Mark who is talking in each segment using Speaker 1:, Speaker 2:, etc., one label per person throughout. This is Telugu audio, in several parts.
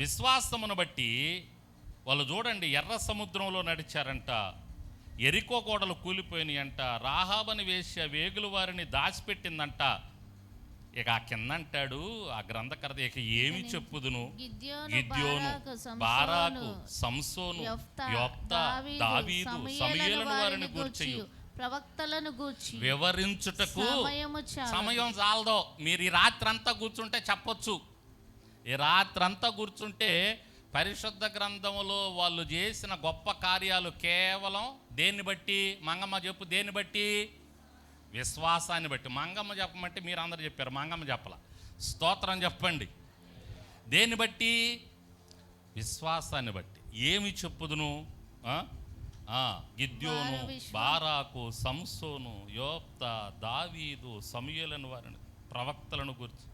Speaker 1: విశ్వాసమును బట్టి వాళ్ళు చూడండి ఎర్ర సముద్రంలో నడిచారంట ఎరికో గోడలు కూలిపోయినాయి అంట రాహాబని వేశ్య వేగులు వారిని దాచిపెట్టిందంట. ఇక ఆ కింద అంటాడు ఆ గ్రంథకర్త ఇక ఏమి చెప్పుదును?
Speaker 2: గిద్యోను, బారాకు, సంసోను,
Speaker 1: యొప్త
Speaker 2: దావీదు, సమూయేలను
Speaker 1: వారిని
Speaker 2: ప్రవక్తలను గూర్చి
Speaker 1: వివరించుటకు. సమయం చాలదో. మీరు ఈ రాత్రి అంతా కూర్చుంటే చెప్పొచ్చు. ఈ రాత్రి అంతా కూర్చుంటే పరిశుద్ధ గ్రంథములో వాళ్ళు చేసిన గొప్ప కార్యాలు కేవలం దేన్ని బట్టి? మంగమ్మ చెప్పు దేన్ని బట్టి? విశ్వాసాన్ని బట్టి. మంగమ్మ చెప్పమంటే మీరు అందరు చెప్పారు మంగమ్మ చెప్పల. స్తోత్రం చెప్పండి. దేన్ని బట్టి? విశ్వాసాన్ని బట్టి. ఏమి చెప్పుదును? గిద్యోను బారాకు సంసోను యోప్త దావీదు సమయలను వారిని ప్రవక్తలను గురించి.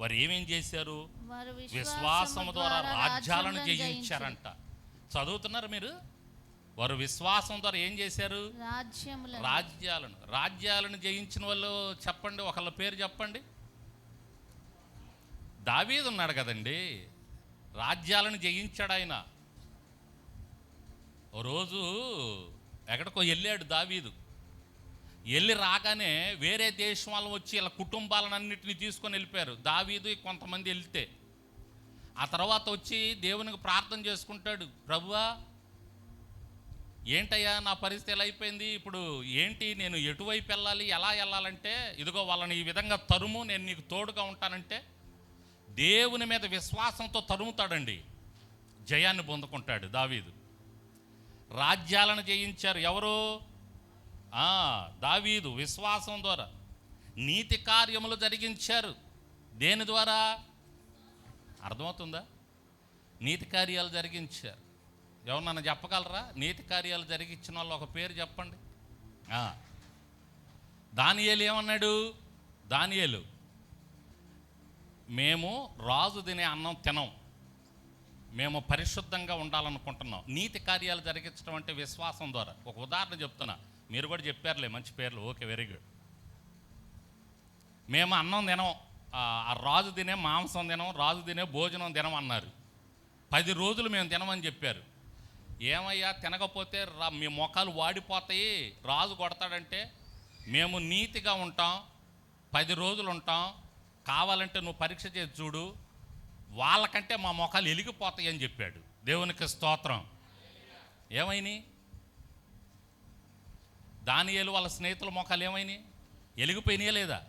Speaker 1: వారు ఏమేం చేశారు?
Speaker 2: వారు
Speaker 1: విశ్వాసము ద్వారా రాజ్యాలను జయించారంట. చదువుతున్నారు మీరు? వారు విశ్వాసం ద్వారా ఏం చేశారు? రాజ్యాలను. రాజ్యాలను జయించిన వాళ్ళు చెప్పండి ఒకళ్ళ పేరు చెప్పండి. దావీదు ఉన్నాడు కదండి. రాజ్యాలను జయించాడు ఆయన. రోజు ఎక్కడికో వెళ్ళాడు దావీదు. వెళ్ళి రాగానే వేరే దేశం వాళ్ళు వచ్చి ఇలా కుటుంబాలన్నింటినీ తీసుకొని వెళ్ళిపోయారు. దావీదు కొంతమంది వెళ్తే. ఆ తర్వాత వచ్చి దేవునికి ప్రార్థన చేసుకుంటాడు. ప్రభువా ఏంటయ్యా నా పరిస్థితి ఎలా అయిపోయింది? ఇప్పుడు ఏంటి నేను ఎటువైపు వెళ్ళాలి? ఎలా వెళ్ళాలంటే ఇదిగో వాళ్ళని ఈ విధంగా తరుము నేను నీకు తోడుగా ఉంటానంటే దేవుని మీద విశ్వాసంతో తరుముతాడండి. జయాన్ని పొందుకుంటాడు దావీదు. రాజ్యాలను జయించారు ఎవరు? దావీదు విశ్వాసం ద్వారా నీతి కార్యములు జరిగించారు. దేని ద్వారా? అర్థమవుతుందా? నీతి కార్యాలు జరిగించారు. ఎవరన్నా చెప్పగలరా? నీతి కార్యాలు జరిగించిన వాళ్ళు ఒక పేరు చెప్పండి. ఆ. దానియేలు ఏమన్నాడు? దానియేలు మేము రాజు తినే అన్నం తినం. మేము పరిశుద్ధంగా ఉండాలనుకుంటున్నాం. నీతి కార్యాలు జరిగించడం అంటే విశ్వాసం ద్వారా. ఒక ఉదాహరణ చెప్తున్నా. మీరు కూడా చెప్పారులే మంచి పేర్లు. ఓకే వెరీ గుడ్ మేము అన్నం తినం ఆ రాజు తినే మాంసం తినం రాజు తినే భోజనం తినం అన్నారు. పది రోజులు మేము తినమని చెప్పారు. ఏమయ్యా తినకపోతే రా మీ మొఖాలు వాడిపోతాయి రాజు కొడతాడంటే మేము నీతిగా ఉంటాం పది రోజులు ఉంటాం కావాలంటే నువ్వు పరీక్ష చేసి చూడు వాళ్ళకంటే మా మొఖాలు ఎలిగిపోతాయి అని చెప్పాడు. దేవునికి స్తోత్రం. ఏమైనాయి దానియలు వాళ్ళ స్నేహితుల మొఖాలు ఏమైనాయి? ఎలిగిపోయినాయా లేదా?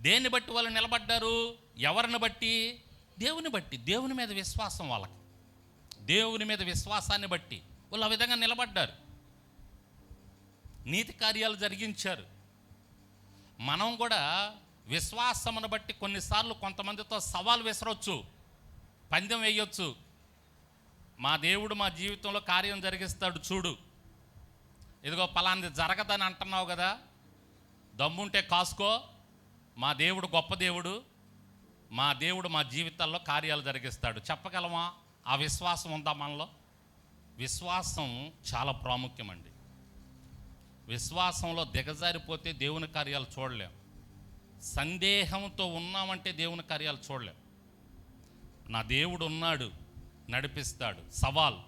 Speaker 1: దేన్ని బట్టి వాళ్ళు నిలబడ్డారు? ఎవరిని బట్టి? దేవుని బట్టి. దేవుని మీద విశ్వాసం వాళ్ళకి. దేవుని మీద విశ్వాసాన్ని బట్టి. వాళ్ళు ఆ విధంగా నిలబడ్డారు. నీతి కార్యాలు జరిగించారు. మనం కూడా విశ్వాసమును బట్టి కొన్నిసార్లు కొంతమందితో సవాల్ విసరొచ్చు. పందెం వేయొచ్చు. మా దేవుడు మా జీవితంలో కార్యం జరిగిస్తాడు చూడు. ఇదిగో పలాంది జరగదని అంటున్నావు కదా. దమ్ముంటే కాసుకో. మా దేవుడు గొప్ప దేవుడు. మా దేవుడు మా జీవితాల్లో కార్యాలు జరిగిస్తాడు. చెప్పగలమా? ఆ విశ్వాసం ఉందా మనలో? విశ్వాసం చాలా ప్రాముఖ్యమండి. విశ్వాసంలో దిగజారిపోతే దేవుని కార్యాలు చూడలేం. సందేహంతో ఉన్నామంటే దేవుని కార్యాలు చూడలేం. నా దేవుడు ఉన్నాడు నడిపిస్తాడు. సవాల్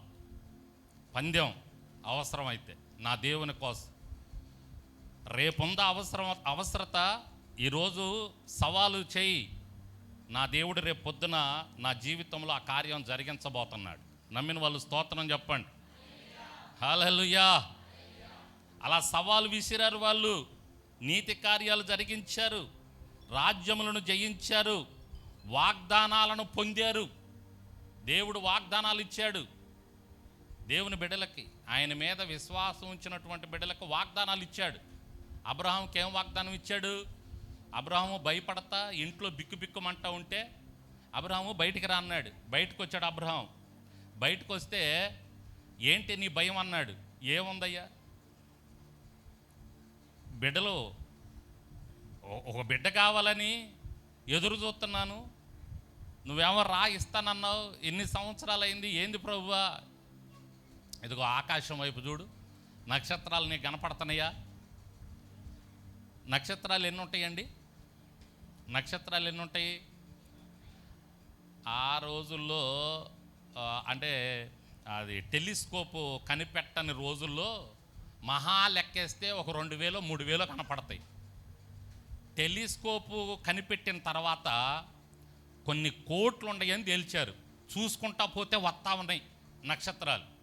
Speaker 1: పందెం అవసరమైతే. నా దేవుని కోసం. రేపుందా అవసరం అవసరత ఈరోజు సవాలు చేయి. నా దేవుడు రేపు పొద్దున నా జీవితంలో ఆ కార్యం జరిగించబోతున్నాడు. నమ్మిన వాళ్ళు స్తోత్రం చెప్పండి. హల్లెలూయా. అలా సవాలు విసిరారు వాళ్ళు. నీతి కార్యాలు జరిగించారు. రాజ్యములను జయించారు. వాగ్దానాలను పొందారు. దేవుడు వాగ్దానాలు ఇచ్చాడు. దేవుని బిడ్డలకి ఆయన మీద విశ్వాసం ఉంచినటువంటి బిడ్డలకు వాగ్దానాలు ఇచ్చాడు. అబ్రహాంకి ఏం వాగ్దానం ఇచ్చాడు? అబ్రహాము భయపడతా ఇంట్లో బిక్కు బిక్కుమంటా ఉంటే అబ్రహాము బయటికి రా అన్నాడు. బయటకు వచ్చాడు అబ్రహాం బయటకు వస్తే ఏంటి నీ భయం? అన్నాడు. ఏముందయ్యా? బిడ్డలు ఒక బిడ్డ కావాలని ఎదురు చూస్తున్నాను. నువ్వేమో రా ఇస్తానన్నావు. ఎన్ని సంవత్సరాలు అయింది ఏంది ప్రభువా? ఇదిగో ఆకాశం వైపు చూడు. నక్షత్రాలు నీకు కనపడుతున్నాయా? నక్షత్రాలు ఎన్ని ఉంటాయండి? నక్షత్రాలు ఎన్ని ఉంటాయి? ఆ రోజుల్లో అంటే అది టెలిస్కోపు కనిపెట్టని రోజుల్లో మహా లెక్కేస్తే ఒక రెండు వేలో మూడు వేలు కనపడతాయి. టెలిస్కోపు కనిపెట్టిన తర్వాత కొన్ని కోట్లు ఉన్నాయని తేల్చారు. చూసుకుంటా పోతే వస్తా ఉన్నాయి నక్షత్రాలు.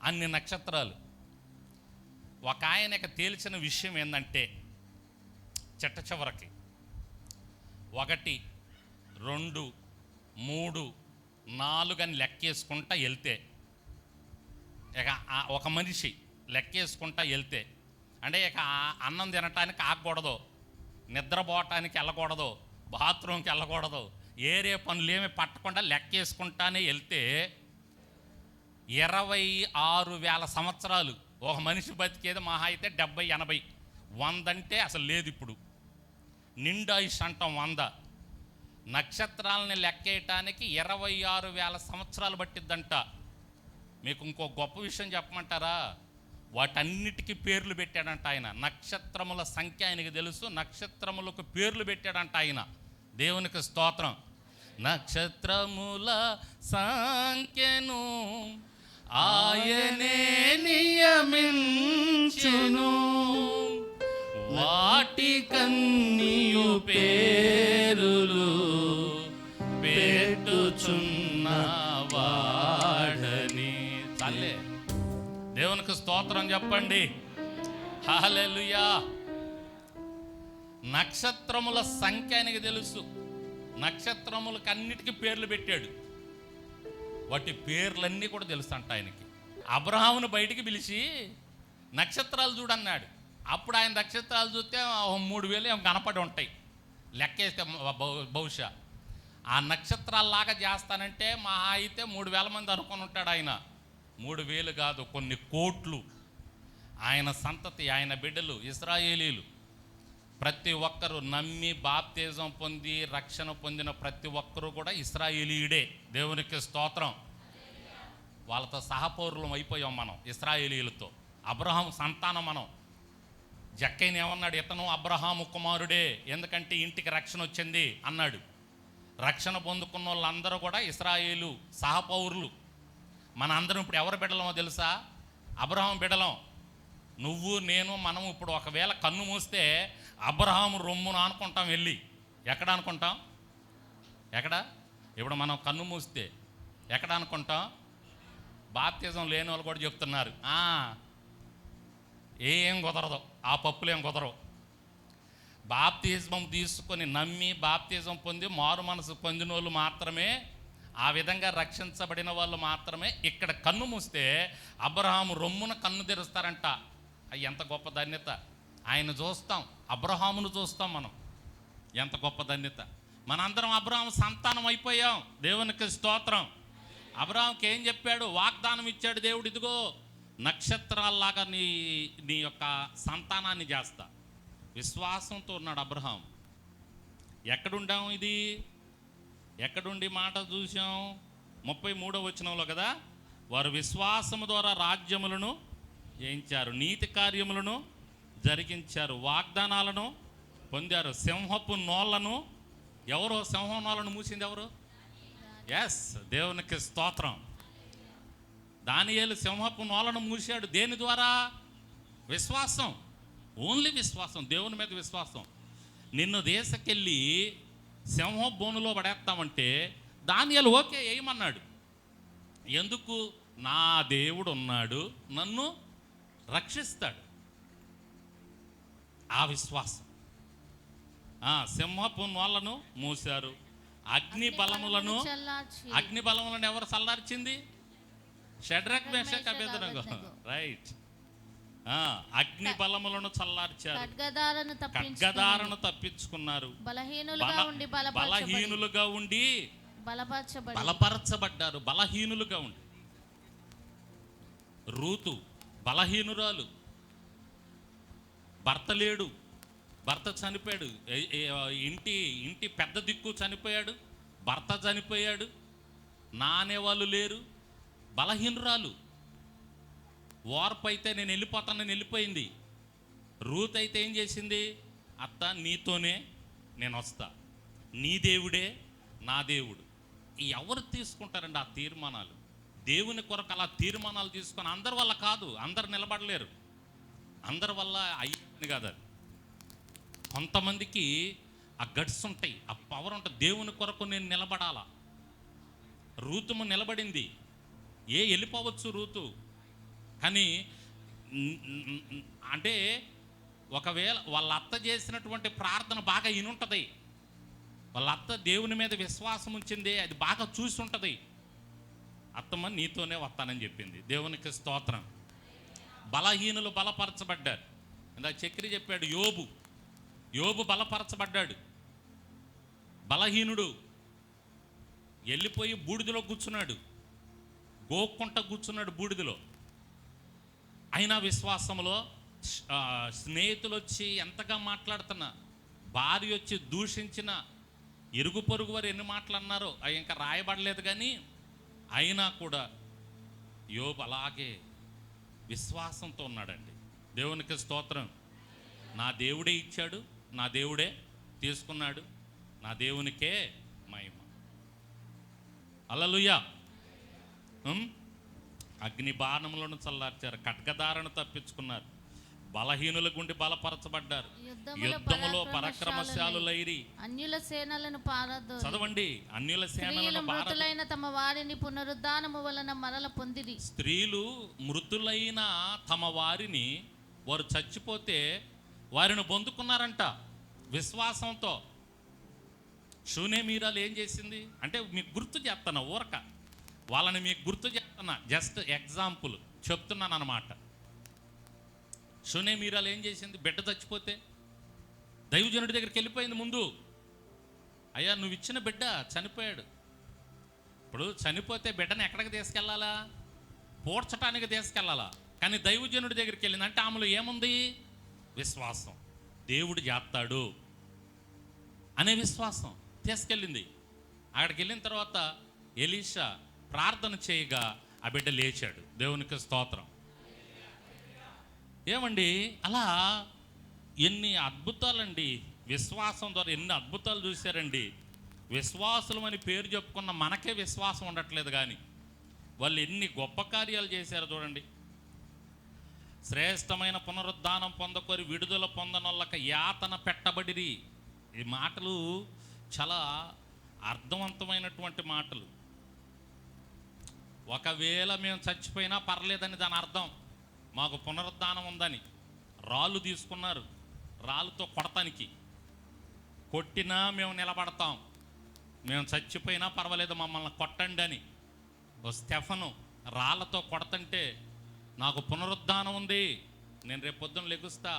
Speaker 1: అన్ని నక్షత్రాలు. ఒక ఆయనకు తేల్చిన విషయం ఏంటంటే చెట్ట చివరికి ఒకటి రెండు మూడు నాలుగు అని లెక్కేసుకుంటా వెళ్తే ఇక ఒక మనిషి లెక్కేసుకుంటా వెళ్తే అంటే ఇక అన్నం తినటానికి ఆగకూడదు నిద్రపోవటానికి వెళ్ళకూడదు బాత్రూమ్కి వెళ్ళకూడదు ఏరే పనులు ఏమి పట్టకుండా లెక్కేసుకుంటానే వెళ్తే ఇరవై ఆరు వేల సంవత్సరాలు. ఒక మనిషి బతికేది మహా అయితే డెబ్బై ఎనభై. వందంటే అసలు లేదు ఇప్పుడు. నిండాయుష్ అంటాం వంద. నక్షత్రాలని లెక్కేయటానికి ఇరవై ఆరు వేల సంవత్సరాలు పట్టిద్దంట. మీకు ఇంకో గొప్ప విషయం చెప్పమంటారా? వాటన్నిటికీ పేర్లు పెట్టాడంట ఆయన. నక్షత్రముల సంఖ్య ఆయనకి తెలుసు. నక్షత్రములకు పేర్లు పెట్టాడంట ఆయన. దేవునికి స్తోత్రం. నక్షత్రముల సంఖ్యను ఆయనే నియమించును. వాటి కన్నీయు పేరులు పెట్టుచున్న వాడని. తల్లే. దేవునికి స్తోత్రం చెప్పండి. హాలెలుయా నక్షత్రముల సంఖ్య ఆయనకి తెలుసు. నక్షత్రములకు అన్నిటికీ పేర్లు పెట్టాడు. వాటి పేర్లన్నీ కూడా తెలుసు అంట ఆయనకి. అబ్రహామును బయటికి పిలిచి నక్షత్రాలు చూడన్నాడు అప్పుడు ఆయన నక్షత్రాలు చూస్తే మూడు వేలు ఏమో కనపడి ఉంటాయి. లెక్కేస్తే బహుశా. ఆ నక్షత్రాల్లాగా చేస్తానంటే మా అయితే మూడు వేల మంది అనుకొని ఉంటాడు ఆయన. మూడు వేలు కాదు కొన్ని కోట్లు. ఆయన సంతతి ఆయన బిడ్డలు ఇస్రాయేలీలు. ప్రతి ఒక్కరు నమ్మి బాప్తేజం పొంది రక్షణ పొందిన ప్రతి ఒక్కరూ కూడా ఇస్రాయేలీయుడే. దేవునికి స్తోత్రం. వాళ్ళతో సహపౌరులం అయిపోయాం మనం ఇస్రాయేలీలతో. అబ్రహాం సంతానం మనం. జక్కైన ఏమన్నాడు? ఇతను అబ్రహాము కుమారుడే ఎందుకంటే ఇంటికి రక్షణ వచ్చింది అన్నాడు. రక్షణ పొందుకున్న వాళ్ళందరూ కూడా ఇస్రాయేలు సహపౌరులు. మన అందరం ఇప్పుడు ఎవరు బిడలమో తెలుసా? అబ్రహాం బిడలం నువ్వు నేను మనం ఇప్పుడు ఒకవేళ కన్ను మూస్తే అబ్రహాము రొమ్మును అనుకుంటాం వెళ్ళి. ఎక్కడ అనుకుంటాం ఎక్కడ? ఇప్పుడు మనం కన్ను మూస్తే ఎక్కడ అనుకుంటాం బాప్తిజం లేని వాళ్ళు కూడా చెప్తున్నారు. ఏం కుదరదు. ఆ పప్పులు ఏం కుదరవు. బాప్తిజం తీసుకొని నమ్మి బాప్తిజం పొంది మారు మనసు పొందిన వాళ్ళు మాత్రమే ఆ విధంగా రక్షించబడిన వాళ్ళు మాత్రమే ఇక్కడ కన్ను మూస్తే అబ్రహాము రొమ్మున కన్ను తెరుస్తారంట. ఎంత గొప్ప ధన్యత. ఆయన చూస్తాం. అబ్రహామును చూస్తాం మనం. ఎంత గొప్ప ధన్యత. మనందరం అబ్రహాం సంతానం అయిపోయాం. దేవునికి స్తోత్రం. అబ్రహాంకి ఏం చెప్పాడు? వాగ్దానం ఇచ్చాడు దేవుడు ఇదిగో నక్షత్రాల్లాగా నీ నీ యొక్క సంతానాన్ని చేస్తా. విశ్వాసంతో ఉన్నాడు అబ్రహాం. ఎక్కడుండాం ఇది? ఎక్కడుండి మాట చూసాం ముప్పై మూడో వచనంలో కదా? వారు విశ్వాసము ద్వారా రాజ్యములను జయించారు నీతి కార్యములను జరిగించారు. వాగ్దానాలను పొందారు. సింహపు నోళ్ళను ఎవరు? సింహం నోళ్ళను మూసింది ఎవరు? ఎస్ దేవునికి స్తోత్రం. దానియేలు సింహపు నోలను మూసాడు దేని ద్వారా? విశ్వాసం. ఓన్లీ విశ్వాసం. దేవుని మీద విశ్వాసం. నిన్ను దేశకెళ్ళి సింహ బోనులో పడేస్తామంటే దానియాలు ఓకే వేయమన్నాడు ఎందుకు? నా దేవుడు ఉన్నాడు. నన్ను రక్షిస్తాడు. ఆ విశ్వాసం. ఆ, సింహపు నోళ్ళను మూశారు. అగ్ని బలములను అగ్ని బలములను ఎవరు చల్లార్చింది? షడ్రక్ మేషక్ అభ్యర్థనగో
Speaker 2: అబేద్నెగో.
Speaker 1: రైట్ ఆ, అగ్ని బలములను చల్లార్చారు. ఖడ్గదారను తప్పించుకున్నారు.
Speaker 2: బలహీనులుగా
Speaker 1: బల-
Speaker 2: ఉండి
Speaker 1: బలహీనులుగా ఉండి
Speaker 2: బలపరచబడి
Speaker 1: బలపరచబడ్డారు. బలహీనులుగా ఉండి. రూతు బలహీనురాలు. భర్త లేడు. భర్త చనిపోయాడు. ఇంటి ఇంటి పెద్ద దిక్కు చనిపోయాడు. భర్త చనిపోయాడు. నా అనేవాళ్ళు లేరు. బలహీనురాలు. వార్పు అయితే నేను వెళ్ళిపోతానని వెళ్ళిపోయింది. రూత్ అయితే ఏం చేసింది? అత్త నీతోనే నేను వస్తా. నీ దేవుడే నా దేవుడు. ఎవరు తీసుకుంటారండి ఆ తీర్మానాలు? దేవుని కొరకు అలా తీర్మానాలు తీసుకొని అందరి వల్ల కాదు అందరు నిలబడలేరు. అందరి వల్ల అయ్యి అయ్యని కాదు. అది కొంతమందికి ఆ గట్స్ ఉంటాయి ఆ పవర్ ఉంటుంది. దేవుని కొరకు నేను నిలబడాలా? రూతుము నిలబడింది. ఏ వెళ్ళిపోవచ్చు రూతు? కానీ అంటే ఒకవేళ వాళ్ళ అత్త చేసినటువంటి ప్రార్థన బాగా ఇనుంటుంది. వాళ్ళ అత్త దేవుని మీద విశ్వాసం ఉంచింది అది బాగా చూసి ఉంటుంది అత్తమ్మ నీతోనే వస్తానని చెప్పింది. దేవునికి స్తోత్రం. బలహీనులు బలపరచబడ్డారు. ఇందాక చక్రి చెప్పాడు యోబు. యోబు బలపరచబడ్డాడు. బలహీనుడు. వెళ్ళిపోయి బూడిదలో కూర్చున్నాడు. గోక్కుంట కూర్చున్నాడు బూడిదలో. అయినా విశ్వాసంలో స్నేహితులు వచ్చి ఎంతగా మాట్లాడుతున్నా భార్య వచ్చి దూషించిన ఇరుగు పొరుగు వారు ఎన్ని మాటలు అవి ఇంకా రాయబడలేదు కానీ అయినా కూడా యోబు అలాగే విశ్వాసంతో ఉన్నాడండి. దేవునికి స్తోత్రం. నా దేవుడే ఇచ్చాడు నా దేవుడే తీసుకున్నాడు నా దేవునికే మహిమ. అలలుయా అగ్ని బాణములను చల్లార్చారు ఖడ్గదారను తప్పించుకున్నారు బలహీనుల గుండి బలపరచబడ్డారు
Speaker 2: యుద్ధములో
Speaker 1: పరాక్రమశాలులైరి.
Speaker 2: అన్యుల సేనలను పారదు
Speaker 1: చదవండి అన్యుల సేనలను
Speaker 2: మృతులైన తమ వారిని పునరుద్ధానము వలన మరల పొందిరి.
Speaker 1: స్త్రీలు మృతులైన తమ వారిని వారు చచ్చిపోతే వారిని పొందుకున్నారంట విశ్వాసంతో. షూనే మీరాలు ఏం చేసింది? అంటే మీకు గుర్తు చేస్తున్నా ఊరక. వాళ్ళని మీకు గుర్తు చేస్తున్నా జస్ట్ ఎగ్జాంపుల్ చెప్తున్నాను అనమాట మీరాలు ఏం చేసింది? బిడ్డ చచ్చిపోతే? దైవజనుడి దగ్గరికి వెళ్ళిపోయింది ముందు. అయ్యా నువ్వు ఇచ్చిన బిడ్డ చనిపోయాడు. ఇప్పుడు చనిపోతే బిడ్డను ఎక్కడికి తీసుకెళ్ళాలా? పూడ్చటానికి తీసుకెళ్ళాలా? కానీ దైవజనుడి దగ్గరికి వెళ్ళింది. అంటే ఆమెలో ఏముంది? విశ్వాసం. దేవుడు చేస్తాడు అనే విశ్వాసం తీసుకెళ్ళింది. అక్కడికి వెళ్ళిన తర్వాత ఎలీషా ప్రార్థన చేయగా ఆ బిడ్డ లేచాడు. దేవునికి స్తోత్రం. ఏమండి? అలా ఎన్ని అద్భుతాలండి. విశ్వాసం ద్వారా ఎన్ని అద్భుతాలు చూశారండి. విశ్వాసులు అని పేరు చెప్పుకున్న మనకే విశ్వాసం ఉండట్లేదు కానీ వాళ్ళు ఎన్ని గొప్ప కార్యాలు చేశారు చూడండి. శ్రేష్టమైన పునరుద్ధానం పొందకొరి విడుదల పొందనొల్లక యాతన పెట్టబడిరి. ఈ మాటలు చాలా అర్థవంతమైనటువంటి మాటలు. ఒకవేళ మేము చచ్చిపోయినా పర్లేదని దాని అర్థం. మాకు పునరుద్ధానం ఉందని. రాళ్ళు తీసుకున్నారు. రాళ్ళతో కొడతానికి. కొట్టినా మేము నిలబడతాం. మేము చచ్చిపోయినా పర్వాలేదు మమ్మల్ని కొట్టండి అని. ఓ స్టెఫను రాళ్ళతో కొడతంటే నాకు పునరుద్ధానం ఉంది. నేను రేపు పొద్దున్న లెగుస్తా.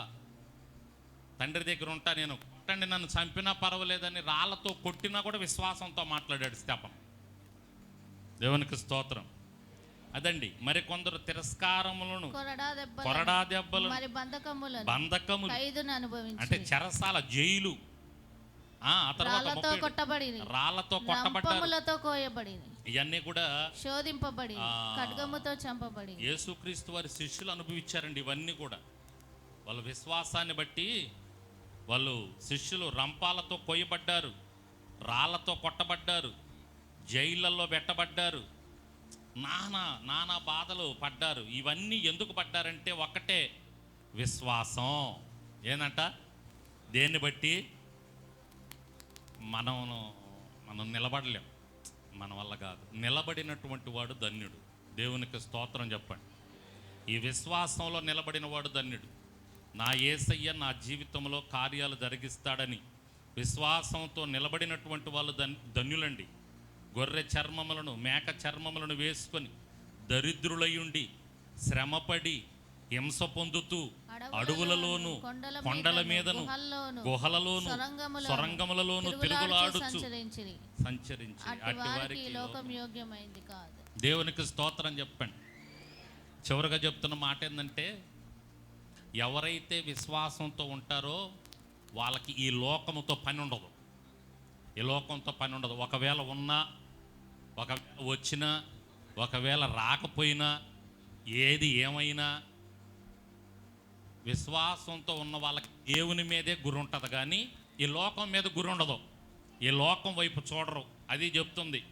Speaker 1: తండ్రి దగ్గర ఉంటా నేను. కొట్టండి నన్ను చంపినా పర్వాలేదని రాళ్ళతో కొట్టినా కూడా విశ్వాసంతో మాట్లాడాడు స్టెఫన్ దేవునికి స్తోత్రం. అదండి మరి కొందరు తిరస్కారములను
Speaker 2: కొరడా దెబ్బలు మరి బంధకములను
Speaker 1: బంధకములు
Speaker 2: ఖైదును
Speaker 1: అంటే చెరసాల జైలు. ఆ తర్వాత
Speaker 2: కొట్టబడి
Speaker 1: రాళ్ళతో కొట్టబడ్డారు.
Speaker 2: రంపములతో కోయబడి
Speaker 1: ఇవన్నీ కూడా
Speaker 2: శోధింపబడి. ఖడ్గముతో చంపబడి.
Speaker 1: యేసుక్రీస్తు వారి శిష్యులు అనుభవించారండి ఇవన్నీ కూడా. వాళ్ళ విశ్వాసాన్ని బట్టి వాళ్ళు శిష్యులు రంపాలతో కొయ్యబడ్డారు రాళ్ళతో కొట్టబడ్డారు జైళ్ళల్లో పెట్టబడ్డారు నానా నానా బాధలు పడ్డారు. ఇవన్నీ ఎందుకు పడ్డారంటే ఒక్కటే విశ్వాసం. ఏందంట? దేన్ని బట్టి? మనం మనం నిలబడలేం. మన వల్ల కాదు. నిలబడినటువంటి వాడు ధన్యుడు. దేవునికి స్తోత్రం చెప్పండి. ఈ విశ్వాసంలో నిలబడిన వాడు ధన్యుడు. నా ఏసయ్య నా జీవితంలో కార్యాలు జరిగిస్తాడని విశ్వాసంతో నిలబడినటువంటి వాళ్ళు ధన్ ధన్యులండి. గొర్రె చర్మములను మేక చర్మములను వేసుకొని దరిద్రులయుండి శ్రమపడి హింస పొందుతూ అడవులలోను
Speaker 2: కొండల మీదను, గుహల్లోను,
Speaker 1: సొరంగములలోను
Speaker 2: తిరుగులాడుచు
Speaker 1: సంచరించి
Speaker 2: అట్టి
Speaker 1: అట్టి
Speaker 2: వారికి లోకం. యోగ్యమైంది కాదు.
Speaker 1: దేవునికి స్తోత్రం చెప్పండి. చివరిగా చెప్తున్న మాట ఏంటంటే ఎవరైతే విశ్వాసంతో ఉంటారో వాళ్ళకి ఈ లోకముతో పని ఉండదు. ఈ లోకంతో పని ఉండదు. ఒకవేళ ఉన్నా ఒకవేళ వచ్చినా ఒకవేళ రాకపోయినా ఏది ఏమైనా విశ్వాసంతో ఉన్న వాళ్ళకి దేవుని మీదే గురి ఉంటుంది కానీ ఈ లోకం మీద గురి ఉండదు. ఈ లోకం వైపు చూడరు. అది చెప్తుంది.